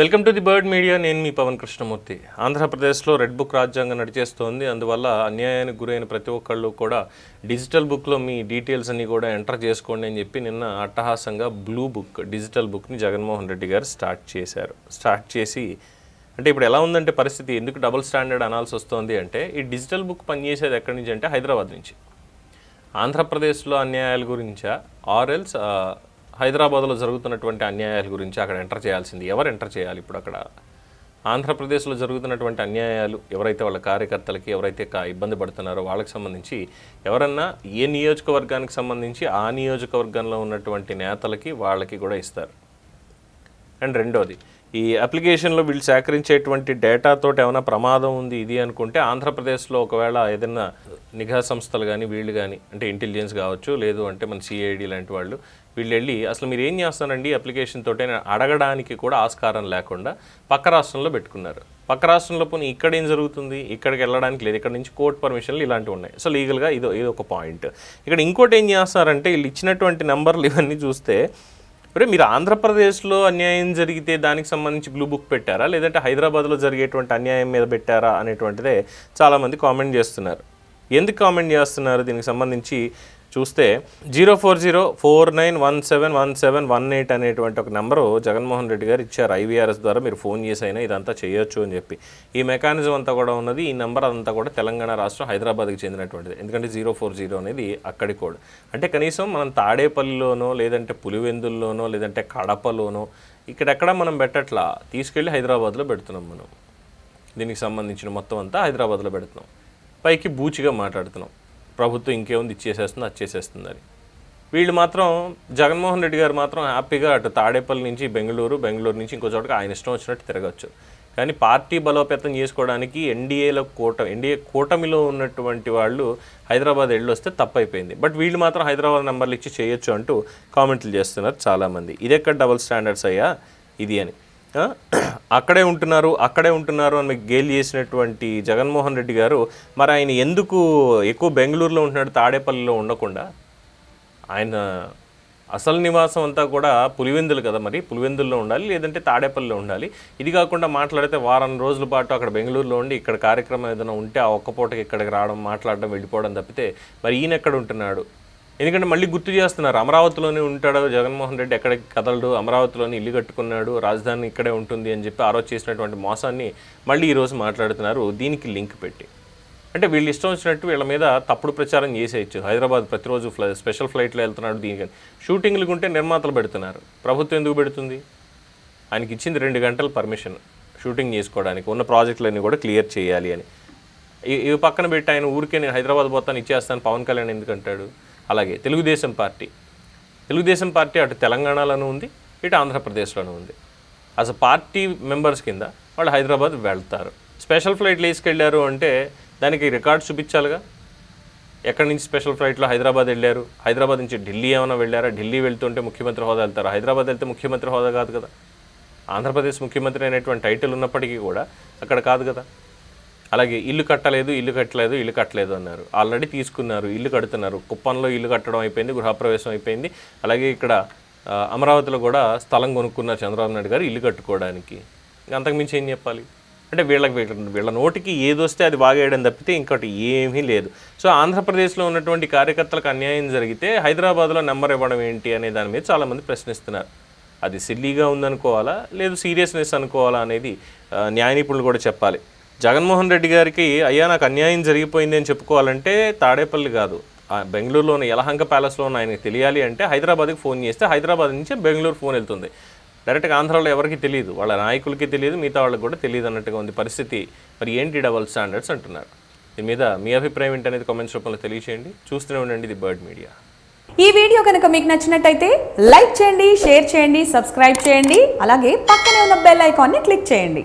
Welcome to the Bird Media. నేను మీ పవన్ కృష్ణమూర్తి. ఆంధ్రప్రదేశ్లో రెడ్ బుక్ రాజ్యాంగం నడిచేస్తోంది. అందువల్ల అన్యాయానికి గురైన ప్రతి ఒక్కళ్ళు కూడా డిజిటల్ బుక్లో మీ డీటెయిల్స్ అన్ని కూడా ఎంటర్ చేసుకోండి అని చెప్పి నిన్న అట్టహాసంగా బ్లూ బుక్ డిజిటల్ బుక్ని జగన్మోహన్ రెడ్డి గారు స్టార్ట్ చేశారు. స్టార్ట్ చేసి అంటే ఇప్పుడు ఎలా ఉందంటే పరిస్థితి ఎందుకు డబుల్ స్టాండర్డ్ అనాల్సి వస్తుంది అంటే ఈ డిజిటల్ బుక్ పనిచేసేది ఎక్కడి నుంచి అంటే హైదరాబాద్ నుంచి. ఆంధ్రప్రదేశ్లో అన్యాయాల గురించా? ఆర్ఎల్స్ హైదరాబాద్లో జరుగుతున్నటువంటి అన్యాయాల గురించి అక్కడ ఎంటర్ చేయాల్సింది ఎవరు ఎంటర్ చేయాలి ఇప్పుడు అక్కడ? ఆంధ్రప్రదేశ్లో జరుగుతున్నటువంటి అన్యాయాలు ఎవరైతే వాళ్ళ కార్యకర్తలకి ఎవరైతే కా ఇబ్బంది పడుతున్నారో వాళ్ళకి సంబంధించి ఎవరన్నా ఏ నియోజకవర్గానికి సంబంధించి ఆ నియోజకవర్గంలో ఉన్నటువంటి నేతలకి వాళ్ళకి కూడా ఇస్తారు. అండ్ రెండోది ఈ అప్లికేషన్లో వీళ్ళు సేకరించేటువంటి డేటాతో ఏమైనా ప్రమాదం ఉంది ఇది అనుకుంటే ఆంధ్రప్రదేశ్లో ఒకవేళ ఏదైనా నిఘా సంస్థలు కానీ వీళ్ళు కానీ అంటే ఇంటెలిజెన్స్ కావచ్చు లేదు అంటే మన సిఐడి లాంటి వాళ్ళు వీళ్ళు వెళ్ళి అసలు మీరు ఏం చేస్తారండి అప్లికేషన్ తోటే అడగడానికి కూడా ఆస్కారం లేకుండా పక్క రాష్ట్రంలో పెట్టుకున్నారు. పక్క రాష్ట్రంలో పోనీ ఇక్కడ ఏం జరుగుతుంది? ఇక్కడికి వెళ్ళడానికి లేదు. ఇక్కడ నుంచి కోర్టు పర్మిషన్లు ఇలాంటివి ఉన్నాయి. సో లీగల్గా ఇది ఇది ఒక పాయింట్. ఇక్కడ ఇంకోటి ఏం చేస్తారంటే వీళ్ళు ఇచ్చినటువంటి నెంబర్లు ఇవన్నీ చూస్తే ఒరే మీరు ఆంధ్రప్రదేశ్లో అన్యాయం జరిగితే దానికి సంబంధించి బ్లూ బుక్ పెట్టారా? లేదంటే హైదరాబాద్లో జరిగేటువంటి అన్యాయం మీద పెట్టారా? అనేటువంటిదే చాలామంది కామెంట్ చేస్తున్నారు. ఎందుకు కామెంట్ చేస్తున్నారు? దీనికి సంబంధించి చూస్తే zero four zero four nine one seven one seven one eight అనేటువంటి ఒక నెంబరు జగన్మోహన్ రెడ్డి గారు ఇచ్చారు ఐవీఆర్ఎస్ ద్వారా మీరు ఫోన్ చేసి అయినా ఇదంతా చేయొచ్చు అని చెప్పి. ఈ మెకానిజం అంతా కూడా ఉన్నది. ఈ నెంబర్ అంతా కూడా తెలంగాణ రాష్ట్రం హైదరాబాద్కి చెందినటువంటిది. ఎందుకంటే జీరో ఫోర్ జీరో అనేది అక్కడి కోడ్. అంటే కనీసం మనం తాడేపల్లిలోనో లేదంటే పులివెందుల్లోనో లేదంటే కడపలోనో ఇక్కడెక్కడ మనం పెట్టట్లా తీసుకెళ్ళి హైదరాబాద్లో పెడుతున్నాం మనం. దీనికి సంబంధించిన మొత్తం అంతా హైదరాబాద్లో పెడుతున్నాం. పైకి బూచిగా మాట్లాడుతున్నాం. ప్రభుత్వం ఇంకేముంది? ఇచ్చేసేస్తుంది అది చేసేస్తుంది అని వీళ్ళు మాత్రం జగన్మోహన్ రెడ్డి గారు మాత్రం హ్యాపీగా అటు తాడేపల్లి నుంచి బెంగళూరు బెంగళూరు నుంచి ఇంకో చోటకి ఆయన ఇష్టం వచ్చినట్టు తిరగచ్చు. కానీ పార్టీ బలోపేతం చేసుకోవడానికి ఎన్డీఏలో కూట ఎన్డీఏ కూటమిలో ఉన్నటువంటి వాళ్ళు హైదరాబాద్ వెళ్ళి వస్తే తప్పైపోయింది. బట్ వీళ్ళు మాత్రం హైదరాబాద్ నెంబర్లు ఇచ్చి చేయొచ్చు అంటూ కామెంట్లు చేస్తున్నారు చాలామంది. ఇది ఎక్కడ డబుల్ స్టాండర్డ్స్ అయ్యా? ఇది అని. అక్కడే ఉంటున్నారు అక్కడే ఉంటున్నారు అని మీకు గేలి చేసినటువంటి జగన్మోహన్ రెడ్డి గారు మరి ఆయన ఎందుకు ఎక్కువ బెంగళూరులో ఉంటున్నాడు తాడేపల్లిలో ఉండకుండా? ఆయన అసలు నివాసం అంతా కూడా పులివెందులు కదా మరి? పులివెందుల్లో ఉండాలి లేదంటే తాడేపల్లిలో ఉండాలి. ఇది కాకుండా మాట్లాడితే వారం రోజుల పాటు అక్కడ బెంగళూరులో ఉండి ఇక్కడ కార్యక్రమం ఏదైనా ఉంటే ఆ ఒక్క పూటకి ఇక్కడికి రావడం మాట్లాడడం వెళ్ళిపోవడం తప్పితే మరి ఈయన ఎక్కడ ఉంటున్నాడు? ఎందుకంటే మళ్ళీ గుర్తు చేస్తున్నారు అమరావతిలోనే ఉంటాడు జగన్మోహన్ రెడ్డి ఎక్కడికి కదలడు అమరావతిలోనే ఇల్లు కట్టుకున్నాడు రాజధాని ఇక్కడే ఉంటుంది అని చెప్పి ఆ చేసినటువంటి మోసాన్ని మళ్ళీ ఈరోజు మాట్లాడుతున్నారు. దీనికి లింక్ పెట్టి. అంటే వీళ్ళు ఇష్టం వచ్చినట్టు వీళ్ళ మీద తప్పుడు ప్రచారం చేసేయచ్చు. హైదరాబాద్ ప్రతిరోజు ఫ్లై స్పెషల్ ఫ్లైట్లో వెళ్తున్నాడు దీనికని షూటింగ్లకు ఉంటే నిర్మాతలు పెడుతున్నారు. ప్రభుత్వం ఎందుకు పెడుతుంది? ఆయనకి ఇచ్చింది రెండు గంటల పర్మిషన్ షూటింగ్ చేసుకోవడానికి. ఉన్న ప్రాజెక్టులన్నీ కూడా క్లియర్ చేయాలి అని. ఇవి పక్కన పెట్టి ఆయన ఊరికే నేను హైదరాబాద్ పోతాను ఇచ్చేస్తాను పవన్ కళ్యాణ్ ఎందుకంటాడు అలాగే తెలుగుదేశం పార్టీ. తెలుగుదేశం పార్టీ అటు తెలంగాణలోనూ ఉంది ఇటు ఆంధ్రప్రదేశ్లోనూ ఉంది. అసలు పార్టీ మెంబర్స్ కింద వాళ్ళు హైదరాబాద్ వెళ్తారు. స్పెషల్ ఫ్లైట్లు వేసుకెళ్ళారు అంటే దానికి రికార్డ్ చూపించాలిగా? ఎక్కడి నుంచి స్పెషల్ ఫ్లైట్లో హైదరాబాద్ వెళ్ళారు? హైదరాబాద్ నుంచి ఢిల్లీ ఏమైనా వెళ్ళారా? ఢిల్లీ వెళ్తుంటే ముఖ్యమంత్రి హోదా వెళ్తారు? హైదరాబాద్ వెళ్తే ముఖ్యమంత్రి హోదా కాదు కదా. ఆంధ్రప్రదేశ్ ముఖ్యమంత్రి అనేటువంటి టైటిల్ ఉన్నప్పటికీ కూడా అక్కడ కాదు కదా. అలాగే ఇల్లు కట్టలేదు ఇల్లు కట్టలేదు ఇల్లు కట్టలేదు అన్నారు. ఆల్రెడీ తీసుకున్నారు ఇల్లు కడుతున్నారు. కుప్పంలో ఇల్లు కట్టడం అయిపోయింది గృహప్రవేశం అయిపోయింది. అలాగే ఇక్కడ అమరావతిలో కూడా స్థలం కొనుక్కున్నారు చంద్రబాబు నాయుడు గారు ఇల్లు కట్టుకోవడానికి. అంతకుమించి ఏం చెప్పాలి? అంటే వీళ్ళకి వీళ్ళ వీళ్ళ నోటికి ఏదొస్తే అది బాగేయడం తప్పితే ఇంకోటి ఏమీ లేదు. సో ఆంధ్రప్రదేశ్లో ఉన్నటువంటి కార్యకర్తలకు అన్యాయం జరిగితే హైదరాబాద్లో నెంబర్ ఇవ్వడం ఏంటి అనే దాని మీద చాలామంది ప్రశ్నిస్తున్నారు. అది సిల్లీగా ఉందనుకోవాలా? లేదు సీరియస్నెస్ అనుకోవాలా అనేది న్యాయ నిపుణులు కూడా చెప్పాలి. జగన్మోహన్ రెడ్డి గారికి అయ్యా నాకు అన్యాయం జరిగిపోయింది అని చెప్పుకోవాలంటే తాడేపల్లి కాదు. ఆ బెంగళూరులోని యలహంక ప్యాలెస్లో ఆయనకి తెలియాలి అంటే హైదరాబాద్కి ఫోన్ చేస్తే హైదరాబాద్ నుంచి బెంగళూరు ఫోన్ వెళ్తుంది. డైరెక్ట్గా ఆంధ్రాలో ఎవరికి తెలియదు. వాళ్ళ నాయకులకి తెలియదు మిగతా వాళ్ళకి కూడా తెలియదు అన్నట్టుగా ఉంది పరిస్థితి. మరి ఏంటి డబల్ స్టాండర్డ్స్ అంటున్నారు. దీని మీద మీ అభిప్రాయం ఏంటనేది కామెంట్స్ రూపంలో తెలియచేయండి. చూస్తూనే ఉండండి ఇది బర్డ్ మీడియా. ఈ వీడియో కనుక మీకు నచ్చినట్టయితే లైక్ చేయండి షేర్ చేయండి సబ్స్క్రైబ్ చేయండి. అలాగే పక్కనే ఉన్న బెల్ ఐకాన్ని క్లిక్ చేయండి.